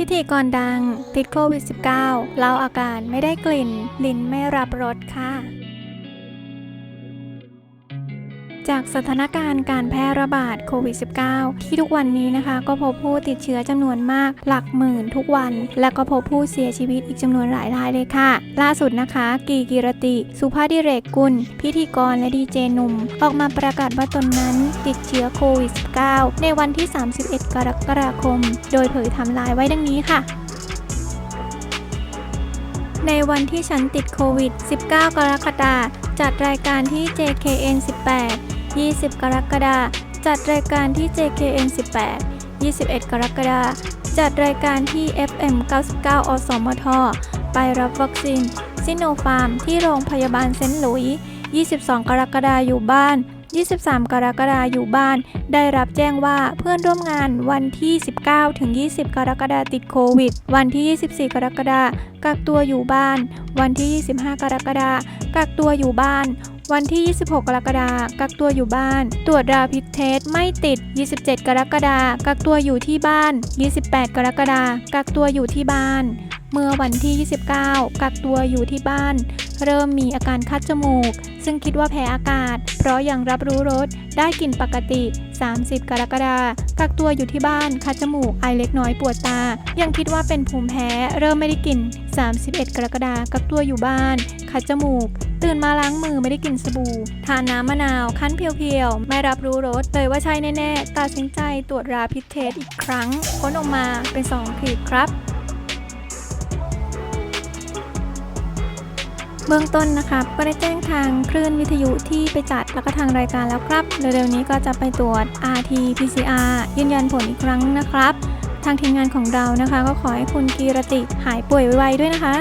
พิธีกรดังติดโควิด -19 เล่าอาการไม่ได้กลิ่น ลิ้นไม่รับรสค่ะ จากสถานการณ์การแพร่ระบาดโควิด -19 ที่ทุกวันนี้นะคะ ก็พบผู้ติดเชื้อจำนวนมากหลักหมื่นทุกวัน และก็พบผู้เสียชีวิตอีกจำนวนหลายรายเลยค่ะ ล่าสุดนะคะ กีกิรติ สุภาดิเรกกุล พิธีกรและดีเจหนุ่ม ออกมาประกาศว่าตนนั้นติดเชื้อโควิด -19 ในวันที่ 31 กรกฎาคม โดยเผยไทำลายไว้ดังนี้ค่ะในวันที่ฉันติดโควิด 19 กรกฎาจัดรายการที่ JKN 18 20 กรกฎาคมจัดรายการที่ JKN 18 21 กรกฎาคมจัดรายการที่ FM 99 อสมท ไปรับวัคซีนซิโนฟาร์ม ที่โรงพยาบาลเซนต์หลุยส์22 กรกฎาคมอยู่บ้าน 23 กรกฎาคมอยู่บ้าน ได้รับแจ้งว่าเพื่อนร่วมงานวันที่ 19 ถึง 20 กรกฎาคมติดโควิด วันที่ 24 กรกฎาคมกักตัวอยู่บ้าน วันที่ 25 กรกฎาคมกักตัวอยู่บ้าน วันที่ 26 กรกฎาคมกักตัวอยู่บ้าน ตรวจราพิษเทสไม่ติด 27 กรกฎาคมกักตัวอยู่ที่บ้าน 28 กรกฎาคมกักตัวอยู่ที่บ้าน เมื่อวันที่ 29 กักตัวอยู่ที่บ้าน เริ่มมีอาการคัดจมูก ซึ่งคิดว่าแพ้อากาศ เพราะยังรับรู้รสได้กลิ่นปกติ 30 กรกฎาคมกักตัวอยู่ที่บ้านคัดจมูกไอเล็กน้อยปวดตา ยังคิดว่าเป็นภูมิแพ้ เริ่มไม่ได้กลิ่น31 กรกฎาคมกักตัวอยู่บ้านคัดจมูก ตื่นมาล้างมือไม่ได้กลิ่นสบู่ ทานน้ำมะนาวคั้นเพียวๆ ไม่รับรู้รสเลยว่าใช่แน่ๆ ตัดสินใจตรวจราพิษเทสอีกครั้งผลออกมาเป็น2ขีดครับเบื้องต้นนะคะก็ได้แจ้งทางคลื่นวิทยุที่ไปจัดแล้วก็ทางรายการแล้วครับเร็วๆนี้ก็จะไปตรวจ RT PCR ยืนยันผลอีกครั้งนะครับ ทางทีมงานของเรานะคะ ก็ขอให้คุณกีรติหายป่วยไวๆด้วยนะคะ